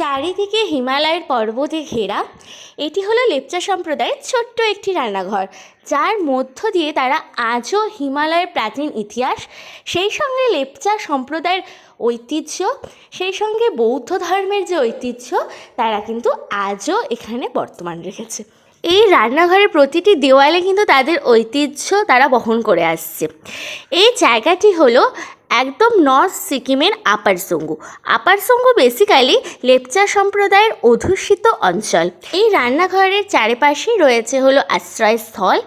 চারিদিকে হিমালয়ের পর্বতে ঘেরা, এটি হলো লেপচা সম্প্রদায়ের ছোট্ট একটি রান্নাঘর, যার মধ্য দিয়ে তারা আজও হিমালয়ের প্রাচীন ইতিহাস, সেই সঙ্গে লেপচা সম্প্রদায়ের ঐতিহ্য, সেই সঙ্গে বৌদ্ধ ধর্মের যে ঐতিহ্য, তারা কিন্তু আজও এখানে বর্তমান রেখেছে। এই রান্নাঘরের প্রতিটি দেওয়ালে কিন্তু তাদের ঐতিহ্য তারা বহন করে আসছে। এই জায়গাটি হলো একদম নর্থ সিকিমের আপারসঙ্গু আপারসঙ্গু বেসিক্যালি লেপচা সম্প্রদায়ের অধ্যুষিত অঞ্চল এই রান্নাঘরের চারিপাশেই রয়েছে হলো আশ্রয়স্থল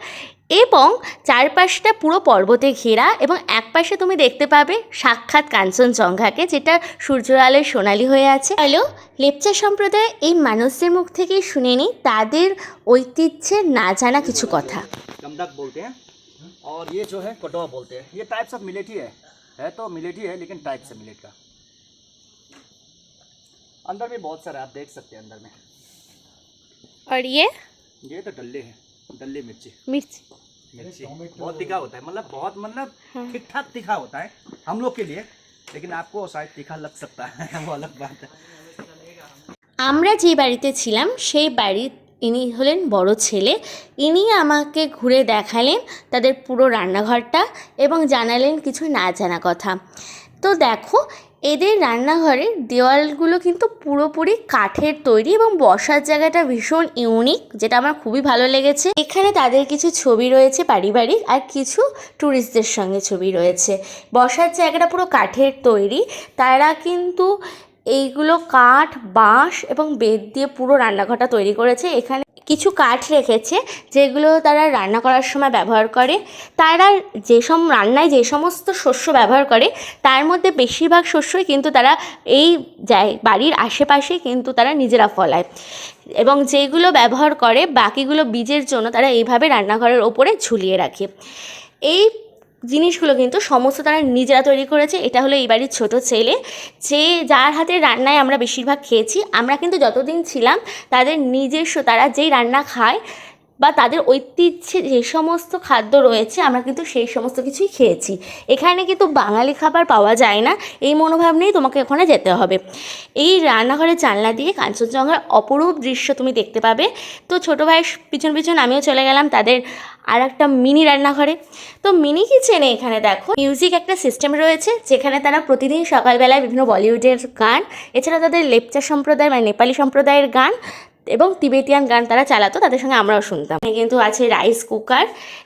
এবং চারপাশটা পুরো পর্বতে ঘেরা এবং একপাশে তুমি দেখতে পাবে সাক্ষাৎ কাঞ্চনজঙ্ঘাকে যেটা সূর্যের আলোয় সোনালি হয়ে আছে হ্যালো লেপচা সম্প্রদায় এই মানুষদের মুখ থেকেই শুনে নিই তাদের ঐতিহ্যের না জানা কিছু কথা गमडक बोलते हैं और ये जो है कटवा बोलते हैं ये टाइप्स ऑफ मिलेट ही है है तो मिलेट ही है लेकिन टाइप्स है मिलेट का अंदर में बहुत सारा है, आप देख सकते हैं अंदर में और ये ये तो डल्ले हैं डल्ले मिर्ची मिर्च मिर्ची बहुत तीखा होता है मतलब बहुत मतलब ठीक ठाक तीखा होता है हम लोग के लिए लेकिन आपको शायद तीखा लग सकता है वो अलग बात है আমরা যে বাড়িতে ছিলাম সেই বাড়ির ইনি হলেন বড় ছেলে। ইনি আমাকে ঘুরে দেখালেন তাদের পুরো রান্নাঘরটা এবং জানালেন কিছু না জানা কথা। তো দেখো, এদের রান্নাঘরের দেওয়ালগুলো কিন্তু পুরোপুরি কাঠের তৈরি এবং বসার জায়গাটা ভীষণ ইউনিক যেটা আমার খুবই ভালো লেগেছে। এখানে তাদের কিছু ছবি রয়েছে পারিবারিক আর কিছু ট্যুরিস্টদের সঙ্গে ছবি রয়েছে। বসার জায়গাটা পুরো কাঠের তৈরি। তারা কিন্তু এইগুলো কাঠ, বাঁশ এবং বেত দিয়ে পুরো রান্নাঘরটা তৈরি করেছে। এখানে কিছু কাঠ রেখেছে, যেগুলো তারা রান্না করার সময় ব্যবহার করে। তারা যেসব রান্নায় যে সমস্ত শস্য ব্যবহার করে, তার মধ্যে বেশিরভাগ শস্যই কিন্তু তারা এই জায় বাড়ির আশেপাশে কিন্তু তারা নিজেরা ফলায়। এবং যেগুলো ব্যবহার করে, বাকিগুলো বীজের জন্য তারা এইভাবে রান্নাঘরের ওপরে ঝুলিয়ে রাখে। এই জিনিসগুলো কিন্তু সমস্ত তারা নিজেরা তৈরি করেছে। এটা হলো এই বাড়ির ছোটো ছেলে। যে যার হাতে রান্নায় আমরা বেশিরভাগ খেয়েছি, আমরা কিন্তু যতদিন ছিলাম, তাদের নিজস্ব তারা যেই রান্না খায় বা তাদের ঐতিহ্যে যে সমস্ত খাদ্য রয়েছে, আমরা কিন্তু সেই সমস্ত কিছুই খেয়েছি। এখানে কিন্তু বাঙালি খাবার পাওয়া যায় না, এই মনোভাব নিয়েই তোমাকে ওখানে যেতে হবে। এই রান্নাঘরের জানলা দিয়ে কাঞ্চনজঙ্ঘার অপরূপ দৃশ্য তুমি দেখতে পাবে। তো ছোটো ভাইয়ের পিছন পিছন আমিও চলে গেলাম তাদের আর একটা মিনি রান্নাঘরে। তো মিনি কিচেনে এখানে দেখো, মিউজিক একটা সিস্টেম রয়েছে, যেখানে তারা প্রতিদিন সকালবেলায় বিভিন্ন বলিউডের গান, এছাড়া তাদের লেপচা সম্প্রদায় মানে নেপালি সম্প্রদায়ের গান এবং তিবেতিয়ান গান তারা চালাতো, তাদের সঙ্গে আমরাও শুনতাম। এখানে কিন্তু আছে রাইস কুকার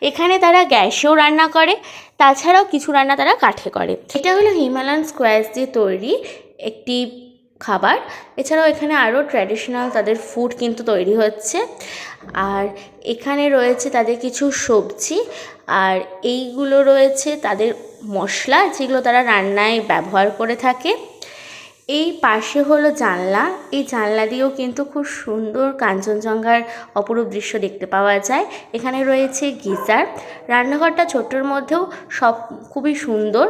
এখানে তারা গ্যাসেও রান্না করে, তাছাড়াও কিছু রান্না তারা কাঠে করে। এটা হলো হিমালয়ান স্কোয়াশ দিয়ে তৈরি একটি খাবার। এছাড়াও এখানে আরও ট্র্যাডিশনাল তাদের ফুড কিন্তু তৈরি হচ্ছে। আর এখানে রয়েছে তাদের কিছু সবজি, আর এইগুলো রয়েছে তাদের মশলা, যেগুলো তারা রান্নায় ব্যবহার করে থাকে। এই পাশে হলো জানলা। এই জানলা দিয়েও কিন্তু খুব সুন্দর কাঞ্চনজঙ্ঘার অপরূপ দৃশ্য দেখতে পাওয়া যায়। এখানে রয়েছে গিজার। রান্নাঘরটা ছোটোর মধ্যেও সব খুবই সুন্দর।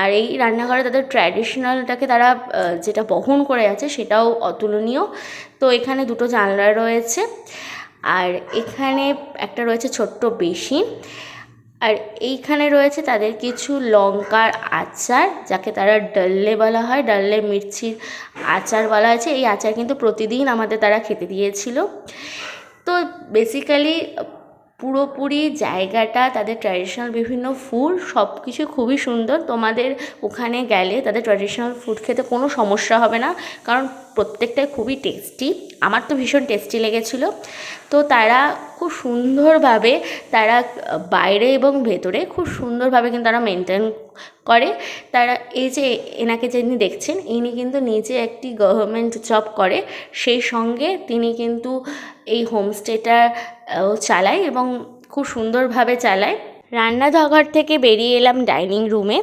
আর এই রান্নাঘরে তাদের ট্র্যাডিশনালটাকে তারা যেটা বহন করে আছে সেটাও অতুলনীয়। তো এখানে দুটো জানলা রয়েছে। আর এখানে একটা রয়েছে ছোট্ট বেসিন আর এইখানে রয়েছে তাদের কিছু লঙ্কার আচার, যাকে তারা ডাল্লে বলা হয়। ডাল্লে মির্চির আচার বলা হয়েছে। এই আচার কিন্তু প্রতিদিন আমাদের তারা খেতে দিয়েছিল। তো বেসিক্যালি পুরোপুরি জায়গাটা, তাদের ট্র্যাডিশনাল বিভিন্ন ফুড সব কিছু খুবই সুন্দর। তোমাদের ওখানে গেলে তাদের ট্র্যাডিশনাল ফুড খেতে কোনো সমস্যা হবে না। কারণ প্রত্যেকটাই খুবই টেস্টি আমার তো ভীষণ টেস্টি লেগেছিলো। তো তারা খুব সুন্দরভাবে তারা, বাইরে এবং ভেতরে খুব সুন্দরভাবে কিন্তু তারা মেনটেন করে। তারা এই যে এনাকে যিনি দেখছেন, ইনি কিন্তু নিজে একটি গভর্নমেন্ট জব করে। সেই সঙ্গে তিনি কিন্তু এই হোমস্টেটা চালায় এবং খুব সুন্দরভাবে চালায়। রান্নাঘর থেকে বেরিয়ে এলাম ডাইনিং রুমে।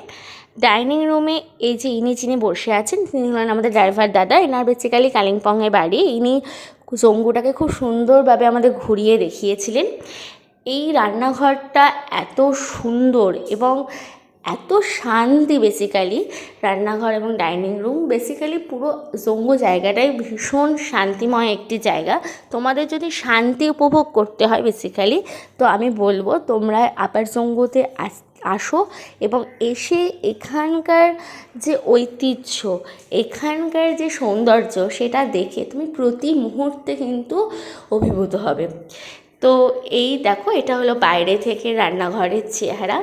ডাইনিং রুমে এই যে ইনি যিনি বসে আছেন, তিনি হলেন আমাদের ড্রাইভার দাদা। এনার বেসিক্যালি কালিম্পংয়ে বাড়ি। ইনি জঙ্গুটাকে খুব সুন্দরভাবে আমাদের ঘুরিয়ে দেখিয়েছিলেন। এই রান্নাঘরটা এত সুন্দর এবং এত শান্তি বেসিক্যালি রান্নাঘর এবং ডাইনিং রুম বেসিক্যালি পুরো জম্মু জায়গাটাই ভীষণ শান্তিময় একটি জায়গা। তোমাদের যদি শান্তি উপভোগ করতে হয় বেসিক্যালি তো আমি বলব তোমরা আপার জম্বুতে আস, আসো এবং এসে এখানকার যে ঐতিহ্য, এখানকার যে সৌন্দর্য, সেটা দেখে তুমি প্রতি মুহূর্তে কিন্তু অভিভূত হবে। তো এই দেখো, এটা হলো বাইরে থেকে রান্নাঘরের চেহারা।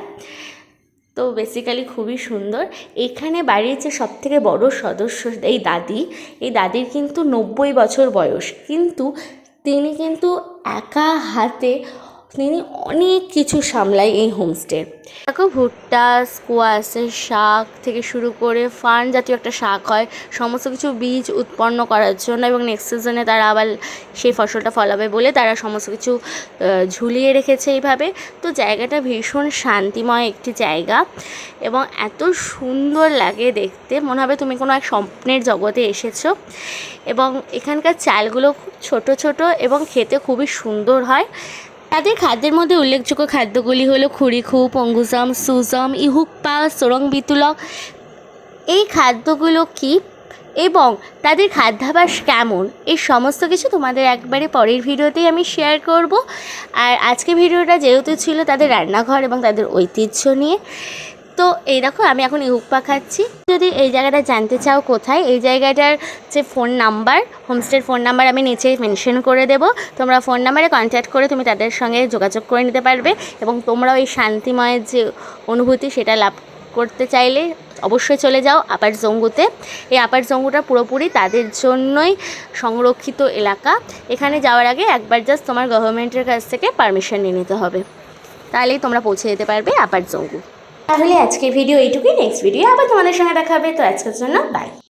তো বেসিক্যালি খুবই সুন্দর। এখানে বাড়ির যে সব থেকে বড় সদস্য এই দাদি, এই দাদির কিন্তু নব্বই বছর বয়স। কিন্তু তিনি কিন্তু একা হাতে তিনি অনেক কিছু সামলায় এই হোমস্টে দেখো ভুট্টা স্কোয়াশের শাক থেকে শুরু করে ফার্ন জাতীয় একটা শাক হয়। সমস্ত কিছু বীজ উৎপন্ন করার জন্য এবং নেক্সট সিজনে তারা আবার সেই ফসলটা ফলাবে বলে তারা সমস্ত কিছু ঝুলিয়ে রেখেছে এইভাবে। তো জায়গাটা ভীষণ শান্তিময় একটি জায়গা এবং এত সুন্দর লাগে দেখতে। মনে হবে তুমি কোনো এক স্বপ্নের জগতে এসেছ। এবং এখানকার চালগুলো খুব ছোট ছোট এবং খেতে খুবই সুন্দর হয়। তাদের খাদ্যের মধ্যে উল্লেখযোগ্য খাদ্যগুলি হলো খুরিখু পঙ্গুজম সুজম ইহুকপা সোরং বিতুলক। এই খাদ্যগুলো কি এবং তাদের খাদ্যাভাস কেমন? এই সমস্ত কিছু তোমাদের একবারে পরের ভিডিওতেই আমি শেয়ার করব। আর আজকে ভিডিওটা যেহেতু ছিল তাদের রান্নাঘর এবং তাদের ঐতিহ্য নিয়ে তো এই দেখো, আমি এখন ইউকপা খাচ্ছি। যদি এই জায়গাটা জানতে চাও কোথায়, এই জায়গাটার যে ফোন নাম্বার হোমস্টের ফোন নাম্বার আমি নিচে মেনশন করে দেবো। তোমরা ফোন নাম্বারে কন্ট্যাক্ট করে তুমি তাদের সঙ্গে যোগাযোগ করে নিতে পারবে এবং তোমরাও এই শান্তিময়ের যে অনুভূতি সেটা লাভ করতে চাইলে অবশ্যই চলে যাও আপার জঙ্গুতে। এই আপার জঙ্গুটা পুরোপুরি তাদের জন্যই সংরক্ষিত এলাকা। এখানে যাওয়ার আগে একবার জাস্ট তোমার গভর্নমেন্টের কাছ থেকে পারমিশন নিয়ে নিতে হবে। তাহলেই তোমরা পৌঁছে যেতে পারবে আপার জঙ্গু। তাহলে আজকের ভিডিও এইটুকুই। নেক্সট ভিডিও আবার তোমাদের সঙ্গে দেখাবে তো আজকের জন্য বাই